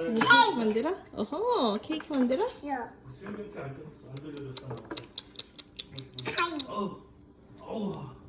음, 케이크 만들어? 어허 케이크 만들어? 야, 안안 들려줬잖아. 어우, 어우.